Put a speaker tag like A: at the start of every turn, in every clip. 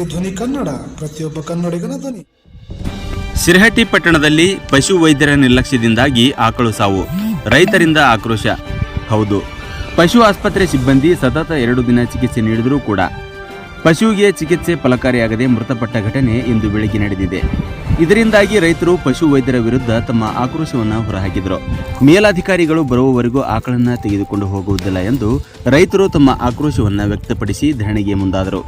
A: ಧ್ವನಿ ಕನ್ನಡ, ಪ್ರತಿಯೊಬ್ಬ ಕನ್ನಡಿಗನ ಧ್ವನಿ.
B: ಸಿರಹಟ್ಟಿ ಪಟ್ಟಣದಲ್ಲಿ ಪಶು ವೈದ್ಯರ ನಿರ್ಲಕ್ಷ್ಯದಿಂದಾಗಿ ಆಕಳು ಸಾವು. ರೈತರಿಂದ ಆಕ್ರೋಶ. ಹೌದು. ಪಶು ಆಸ್ಪತ್ರೆ ಸಿಬ್ಬಂದಿ ಸತತ ಎರಡು ದಿನ ಚಿಕಿತ್ಸೆ ನೀಡಿದರೂ ಕೂಡ ಪಶುವಿಗೆ ಚಿಕಿತ್ಸೆ ಫಲಕಾರಿಯಾಗದೆ ಮೃತಪಟ್ಟ ಘಟನೆ ಇಂದು ಬೆಳಗ್ಗೆ ನಡೆದಿದೆ. ಇದರಿಂದಾಗಿ ರೈತರು ಪಶುವೈದ್ಯರ ವಿರುದ್ಧ ತಮ್ಮ ಆಕ್ರೋಶವನ್ನು ಹೊರಹಾಕಿದರು. ಮೇಲಾಧಿಕಾರಿಗಳು ಬರುವವರೆಗೂ ಆಕಳನ್ನ ತೆಗೆದುಕೊಂಡು ಹೋಗುವುದಿಲ್ಲ ಎಂದು ರೈತರು ತಮ್ಮ ಆಕ್ರೋಶವನ್ನು ವ್ಯಕ್ತಪಡಿಸಿ ಧರಣಿಗೆ ಮುಂದಾದರು.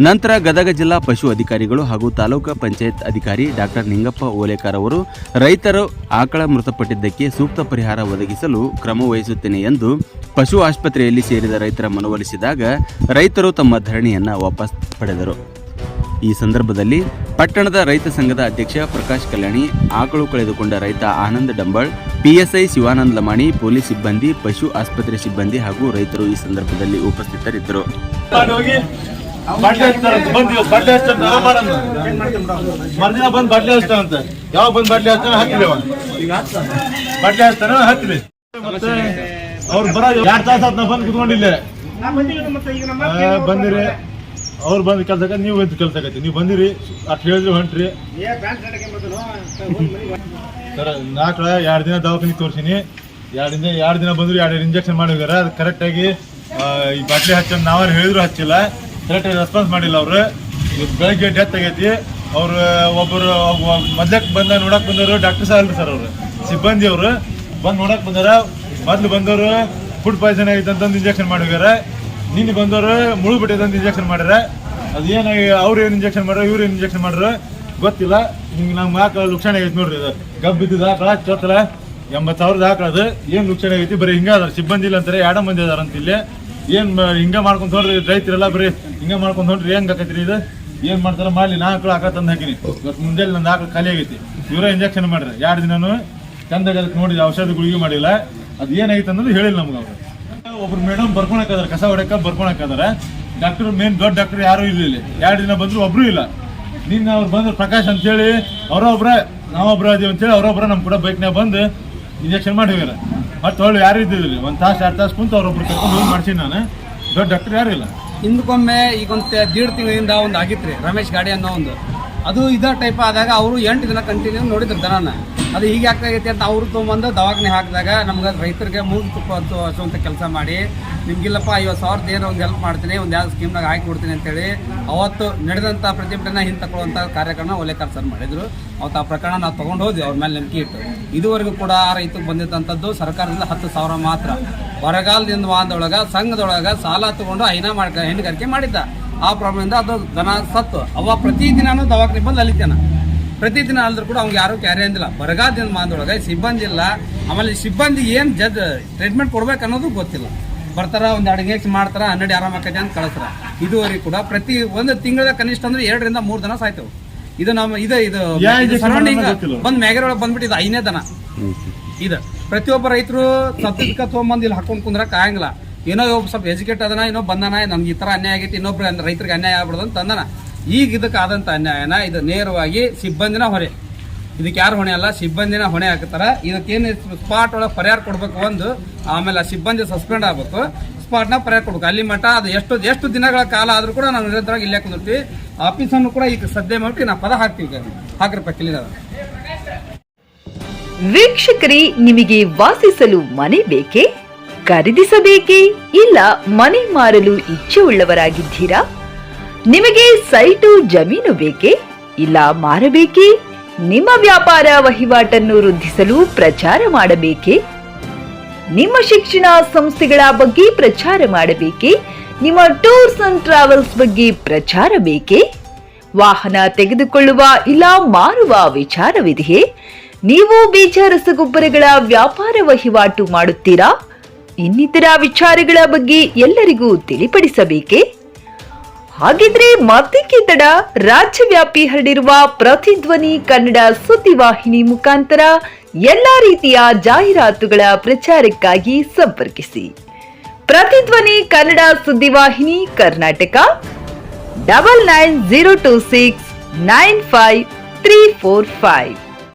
B: ನಂತರ ಗದಗ ಜಿಲ್ಲಾ ಪಶು ಅಧಿಕಾರಿಗಳು ಹಾಗೂ ತಾಲೂಕಾ ಪಂಚಾಯತ್ ಅಧಿಕಾರಿ ಡಾಕ್ಟರ್ ನಿಂಗಪ್ಪ ಓಲೇಕಾರ್ ಅವರು, ರೈತರು ಆಕಳ ಮೃತಪಟ್ಟಿದ್ದಕ್ಕೆ ಸೂಕ್ತ ಪರಿಹಾರ ಒದಗಿಸಲು ಕ್ರಮ ವಹಿಸುತ್ತೇನೆ ಎಂದು ಪಶು ಆಸ್ಪತ್ರೆಯಲ್ಲಿ ಸೇರಿದ ರೈತರ ಮನವೊಲಿಸಿದಾಗ ರೈತರು ತಮ್ಮ ಧರಣಿಯನ್ನು ವಾಪಸ್ ಪಡೆದರು. ಈ ಸಂದರ್ಭದಲ್ಲಿ ಪಟ್ಟಣದ ರೈತ ಸಂಘದ ಅಧ್ಯಕ್ಷ ಪ್ರಕಾಶ್ ಕಲ್ಯಾಣಿ ಆಕಳು ಕಳೆದುಕೊಂಡ ರೈತ ಆನಂದ್ ಡಂಬಾಳ್ ಪಿಎಸ್ಐ ಶಿವಾನಂದ ಲಮಾಣಿ ಪೊಲೀಸ್ ಸಿಬ್ಬಂದಿ ಪಶು ಆಸ್ಪತ್ರೆ ಸಿಬ್ಬಂದಿ ಹಾಗೂ ರೈತರು ಈ ಸಂದರ್ಭದಲ್ಲಿ ಉಪಸ್ಥಿತರಿದ್ದರು.
C: ಬಂದಿರಿ. ಅವ್ರು ಬಂದು ಕೆಲ್ಸಕ್ಕೆ ನೀವು ಬಂದು ಕೆಲ್ಸಕ್ಕೆ ನೀವು ಬಂದಿರಿ ಅಷ್ಟು ಹೇಳಿದ್ರು ಹೊಂಟ್ರಿ. ಸರ್ ನಾಲ್ಕು ಎರಡು ದಿನ ದವಾಖಾನಿಗೆ ತೋರಿಸಿನಿ. ಎರಡು ದಿನ ಎರಡು ದಿನ ಬಂದ್ರು ಎರಡು ಇಂಜೆಕ್ಷನ್ ಮಾಡಿದಾರೆ. ಅದು ಕರೆಕ್ಟಾಗಿ ಈ ಬಾಟ್ಲಿ ಹಚ್ಚಂದು ನಾವೇನು ಹೇಳಿದ್ರು ಹಚ್ಚಿಲ್ಲ. ಕರೆಕ್ಟಾಗಿ ರೆಸ್ಪಾನ್ಸ್ ಮಾಡಿಲ್ಲ ಅವರು. ಬೆಳಗ್ಗೆ ಡೆತ್ ಆಗೈತಿ. ಅವರು ಒಬ್ಬರು ಮೊದ್ಲಕ್ಕೆ ಬಂದ ನೋಡಕ್ ಬಂದವರು ಡಾಕ್ಟರ್ ಸಹ ಅಲ್ರಿ ಸರ್ ಅವರು. ಸಿಬ್ಬಂದಿ ಅವರು. ಬಂದು ನೋಡಕ್ ಬಂದಾರ. ಮೊದ್ಲು ಬಂದವರು ಫುಡ್ ಪಾಯ್ಸನ್ ಆಗೈತೆ ಅಂತಂದು ಇಂಜೆಕ್ಷನ್ ಮಾಡಿದಾರೆ. ನಿನ್ನೆ ಬಂದವರು ಮುಳು ಬಿಟ್ಟೈತೆ ಇಂಜೆಕ್ಷನ್ ಮಾಡ್ಯಾರ ಅದು ಏನಾಗಿ ಅವ್ರು ಏನು ಇಂಜೆಕ್ಷನ್ ಮಾಡ್ರೆ ಇವ್ರು ಏನು ಇಂಜೆಕ್ಷನ್ ಮಾಡ್ರೆ ಗೊತ್ತಿಲ್ಲ. ಹಿಂಗೆ ನಮ್ಮ ಆಕಳ ಲುಕ್ಷಣ ಆಗೈತೆ ನೋಡ್ರಿ ಇದು. ಗಬ್ಬಿದ್ದ ಆಕಳ ಚೋತಲ ಎಂಬತ್ತು ಸಾವಿರದ ಆಕಳ ಅದು. ಏನು ಲುಕ್ಷಣ ಆಗೈತಿ? ಬರೀ ಹಿಂಗೆ ಅದಾರ. ಸಿಬ್ಬಂದಿ ಇಲ್ಲ ಅಂತಾರೆ ಎರಡು ಮಂದಿ ಅದಾರ ಅಂತ ಇಲ್ಲಿ. ಏನು ಹಿಂಗೆ ಮಾಡ್ಕೊಂಡು ನೋಡ್ರಿ ರೈತರೆಲ್ಲ ಬರೀ ಹಿಂಗೆ ಮಾಡ್ಕೊಂಡು ನೋಡ್ರಿ ಹೆಂಗೆ ಆಕೈತ್ರಿ ಇದು. ಏನು ಮಾಡ್ತಾರ ಮಾಡಲಿ. ನಾ ಆಕಳ ಆಕ ತಂದು ಹಾಕಿನಿ. ಇವತ್ತು ಮುಂಜಾನೆ ನಂದು ಆಕಳು ಖಾಲಿ ಆಗೈತಿ. ಇವರ ಇಂಜೆಕ್ಷನ್ ಮಾಡ್ರಿ. ಎರಡು ದಿನನೂ ಚಂದಾಗಿ ಅದಕ್ಕೆ ನೋಡಿದ ಔಷಧಿ ಗುಳಿಗೆ ಮಾಡಿಲ್ಲ. ಅದು ಏನಾಗಿತ್ತು ಅನ್ನೋದು ಹೇಳಿಲ್ಲ ನಮ್ಗೆ ಅವ್ರು. ಒಬ್ರು ಮೇಡಮ್ ಬರ್ಕೊಳಕದಾರ ಕಸ ಹೊಡಕ ಬರ್ಕೊಳಕದಾರ ಡಾಕ್ಟರ್ ಮೇನ್ ದೊಡ್ಡ ಡಾಕ್ಟರ್ ಯಾರು ಇಲ್ಲ ಇಲ್ಲಿ. ಎರಡು ದಿನ ಬಂದ್ರು ಒಬ್ರು ಇಲ್ಲ. ನಿನ್ನ ಅವ್ರು ಬಂದ್ರು ಪ್ರಕಾಶ್ ಅಂತೇಳಿ, ಅವರೊಬ್ರ, ನಾವೊಬ್ರ ಅದೀವಿ ಅಂತೇಳಿ, ಅವರೊಬ್ರ ನಮ್ಮ ಕೂಡ ಬೈಕ್ನಾಗ ಬಂದು ಇಂಜೆಕ್ಷನ್ ಮಾಡಿ ಹೋಗ್ಯಾರ ಮತ್ತೆ ಅವಳು ಯಾರು ಇದ್ದಿದ್ರಿ ಒಂದು ತಾಸು, ಎರಡು ತಾಸು ಕುಂತು ಅವ್ರೊಬ್ರು ಕರ್ಕೊಂಡು ಹೋಗಿ ಮಾಡ್ಸಿ ನಾನು. ದೊಡ್ಡ ಡಾಕ್ಟರ್ ಯಾರು ಇಲ್ಲ.
D: ಹಿಂದಕ್ಕೊಮ್ಮೆ ಈಗ ಒಂದು ದೀಡ್ ತಿಂಗಳಿಂದ ಒಂದು ಆಗಿತ್ರಿ, ರಮೇಶ್ ಗಾಡಿ ಅನ್ನೋ ಒಂದು. ಅದು ಇದೇ ಟೈಪ್ ಆದಾಗ ಅವರು ಎಂಟು ದಿನ ಕಂಟಿನ್ಯೂ ನೋಡಿದ್ರು ದನನ. ಅದು ಹೀಗೆ ಆಗ್ತಾಗೈತಿ ಅಂತ ಅವರು ತೊಗೊಂಬಂದು ದವಾಖಾನೆ ಹಾಕಿದಾಗ ನಮ್ಗೆ ರೈತರಿಗೆ ಮೂಗು ತುಪ್ಪ ಹಚ್ಚು ಹಚ್ಚುವಂಥ ಕೆಲಸ ಮಾಡಿ, ನಿಮಗಿಲ್ಲಪ್ಪ, ಐವತ್ತು ಸಾವಿರದ ಏನೋ ಒಂದು ಹೆಲ್ಪ್ ಮಾಡ್ತೀನಿ, ಒಂದು ಯಾವ್ದು ಸ್ಕೀಮ್ನಾಗ ಹಾಕಿ ಕೊಡ್ತೀನಿ ಅಂತೇಳಿ ಅವತ್ತು ನಡೆದಂಥ ಪ್ರತಿಭಟನೆ ಹಿಂತಕೊಳ್ಳುವಂಥ ಕಾರ್ಯಕ್ರಮ ಒಲೆಕರ್ ಸರ್ ಮಾಡಿದರು. ಅವತ್ತು ಆ ಪ್ರಕರಣ ನಾವು ತೊಗೊಂಡು ಹೋದ್ವಿ, ಅವ್ರ ಮೇಲೆ ನಂಬಿಕೆ ಇಟ್ಟು. ಇದುವರೆಗೂ ಕೂಡ ಆ ರೈತಗೆ ಬಂದಿದ್ದಂಥದ್ದು ಸರ್ಕಾರದಿಂದ ಹತ್ತು ಸಾವಿರ ಮಾತ್ರ. ಬರಗಾಲದಿಂದ ವಾದೊಳಗ, ಸಂಘದೊಳಗೆ ಸಾಲ ತಗೊಂಡು ಹೈನ ಮಾಡ್ಕ ಹೆಣ್ಣುಗಾರಿಕೆ ಮಾಡಿದ್ದ. ಆ ಪ್ರಾಬ್ಲಮಿಂದ ಅದು ದನ ಸತ್ತು. ಅವ ಪ್ರತಿದಿನಾನು ದವಾಖಾನೆ ಬಂದು ಅಲಿತಾನ. ಪ್ರತಿದಿನ ಅಲ್ದ್ರು ಕೂಡ ಅವ್ನಿಗೆ ಯಾರು ಕ್ಯಾರಿ ಅಂದಿಲ್ಲ. ಬರಗಾದ ಮಾದೊಳಗೆ ಸಿಬ್ಬಂದಿ ಇಲ್ಲ. ಆಮೇಲೆ ಸಿಬ್ಬಂದಿ ಏನು ಜಜ್ ಟ್ರೀಟ್ಮೆಂಟ್ ಕೊಡ್ಬೇಕು ಅನ್ನೋದು ಗೊತ್ತಿಲ್ಲ. ಬರ್ತಾರ ಒಂದ್ ಅಡುಗೆ ಮಾಡ್ತಾರ ಹನ್ನೆರಡು ಆರಾಮ ಆಕೈತೆ ಅಂತ ಕಳಿಸ್ತಾರ ಇದುವರೆಗೂ ಕೂಡ ಪ್ರತಿ ಒಂದು ತಿಂಗಳ ಕನಿಷ್ಠ ಅಂದ್ರೆ ಎರಡರಿಂದ ಮೂರ್ ದನ ಸಾಯ್ತವು. ಇದು ನಮ್ಮ ಇದು ಇದು ಸರೌಂಡಿಂಗ್. ಬಂದ್ ಮ್ಯಾಗರೊಳಗೆ ಬಂದ್ಬಿಟ್ಟು ಇದು ಐನೇ ದನ. ಇದು ಪ್ರತಿಯೊಬ್ಬ ರೈತರು ಸತ್ತಿದ್ಕ ತೊಗೊಂಬಂದು ಇಲ್ಲಿ ಹಾಕೊಂಡು ಕುಂದ್ರಕ್ ಆಗಂಗಿಲ್ಲ. ಏನೋ ಒಬ್ಬ ಸ್ವಲ್ಪ ಎಜುಕೇಟ್ ಅದನ ಏನೋ ಬಂದನ ನಮ್ಗೆ ಈ ತರ ಅನ್ಯಾಯ ಆಗೈತಿ ಇನ್ನೊಬ್ರು ರೈತರಿಗೆ ಅನ್ಯಾಯ ಆಗ್ಬಿಡೋದು ಅಂತ ತಂದನ ಈಗ ಇದಕ್ಕೆ ಆದಂತ ಅನ್ಯಾಯನ ಇದು ನೇರವಾಗಿ ಸಿಬ್ಬಂದಿನ ಹೊರೆ ಇದಕ್ಕೆ ಯಾರು ಹೊಣೆ ಅಲ್ಲ, ಸಿಬ್ಬಂದಿನ ಹೊಣೆ ಹಾಕ್ತಾರೆ. ಇದಕ್ಕೇನು ಸ್ಪಾಟ್ ಒಳಗೆ ಪರಿಹಾರ ಕೊಡ್ಬೇಕು ಒಂದು, ಆಮೇಲೆ ಆ ಸಿಬ್ಬಂದಿ ಸಸ್ಪೆಂಡ್ ಆಗ್ಬೇಕು. ಸ್ಪಾಟ್ನ ಪರಿಹಾರ ಕೊಡ್ಬೇಕು. ಅಲ್ಲಿ ಮಟ್ಟ ಅದು ಎಷ್ಟು ಎಷ್ಟು ದಿನಗಳ ಕಾಲ ಆದರೂ ಕೂಡ ನಾವು ನಿರಂತರವಾಗಿ ಇಲ್ಲೇ ಕುಂದಿರ್ತೀವಿ. ಆಫೀಸನ್ನು ಕೂಡ ಈಗ ಸದ್ಯ ಮಾಡಿ ನಾವು ಪದ ಹಾಕ್ತೀವಿ ಹಾಕ್ರಪ್ಪ ವೀಕ್ಷಕರಿ
E: ವೀಕ್ಷಕರೇ, ನಿಮಗೆ ವಾಸಿಸಲು ಮನೆ ಬೇಕೇ? ಖರೀದಿಸಬೇಕೇ? ಇಲ್ಲ ಮನೆ ಮಾರಲು ಇಚ್ಛೆ ಉಳ್ಳವರಾಗಿದ್ದೀರಾ ನಿಮಗೆ ಸೈಟು ಜಮೀನು ಬೇಕೇ? ಇಲ್ಲ ಮಾರಬೇಕೇ ನಿಮ್ಮ ವ್ಯಾಪಾರ ವಹಿವಾಟನ್ನು ವೃದ್ಧಿಸಲು ಪ್ರಚಾರ ಮಾಡಬೇಕೇ? ನಿಮ್ಮ ಶಿಕ್ಷಣ ಸಂಸ್ಥೆಗಳ ಬಗ್ಗೆ ಪ್ರಚಾರ ಮಾಡಬೇಕೇ? ನಿಮ್ಮ ಟೂರ್ಸ್ ಅಂಡ್ ಟ್ರಾವೆಲ್ಸ್ ಬಗ್ಗೆ ಪ್ರಚಾರ ಬೇಕೇ? ವಾಹನ ತೆಗೆದುಕೊಳ್ಳುವ ಇಲ್ಲ ಮಾರುವ ವಿಚಾರವಿದೆಯೇ? ನೀವು ಬೀಜ ರಸಗೊಬ್ಬರಗಳ ವ್ಯಾಪಾರ ವಹಿವಾಟು ಮಾಡುತ್ತೀರಾ? ಇನ್ನಿತರ ವಿಚಾರಗಳ ಬಗ್ಗೆ ಎಲ್ಲರಿಗೂ ತಿಳಿಪಡಿಸಬೇಕೇ? ಹಾಗಿದ್ರೆ ಮತ್ತೇಕೆ ತಡ ರಾಜ್ಯವ್ಯಾಪಿ ಹರಡಿರುವ ಪ್ರತಿಧ್ವನಿ ಕನ್ನಡ ಸುದ್ದಿವಾಹಿನಿ ಮುಖಾಂತರ ಎಲ್ಲ ರೀತಿಯ ಜಾಹೀರಾತುಗಳ ಪ್ರಚಾರಕ್ಕಾಗಿ ಸಂಪರ್ಕಿಸಿ. ಪ್ರತಿಧ್ವನಿ Kannada ಸುದ್ದಿವಾಹಿನಿ Karnataka double nine zero two six nine five three four five.